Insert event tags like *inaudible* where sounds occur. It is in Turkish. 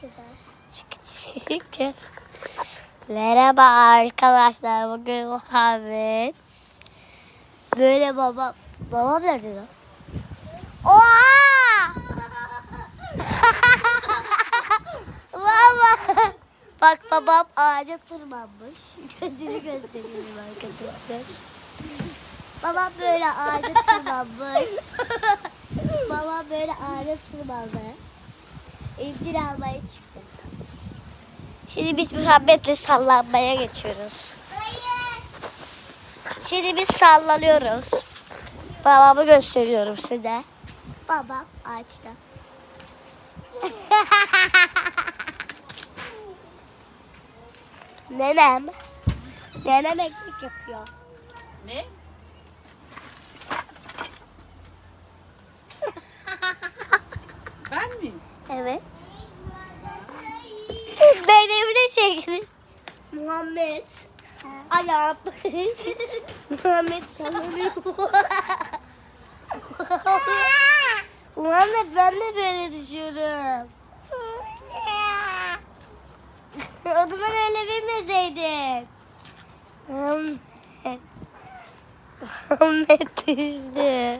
Çünkü. Merhaba arkadaşlar. Bugün Muhammed. Böyle baba. Babam nerede lan? Oha! Baba. Bak babam ağaca tırmanmış. Gözünü gösteriyorum arkadaşlar. Babam böyle ağaca tırmanmış. babam böyle ağaca tırmandı. İncir almaya çıktı. Şimdi biz Muhammed'le sallanmaya geçiyoruz. Şimdi biz sallanıyoruz. Babamı gösteriyorum size. Babam ağaçta. *laughs* Nenem. Nenem ekmek yapıyor. Ne? Çekin. *laughs* Muhammed. Ayağım. *laughs* Muhammed sallanıyor. *laughs* Muhammed ben de böyle düşüyorum. o zaman öyle bilmeseydin. Muhammed. Muhammed düştü.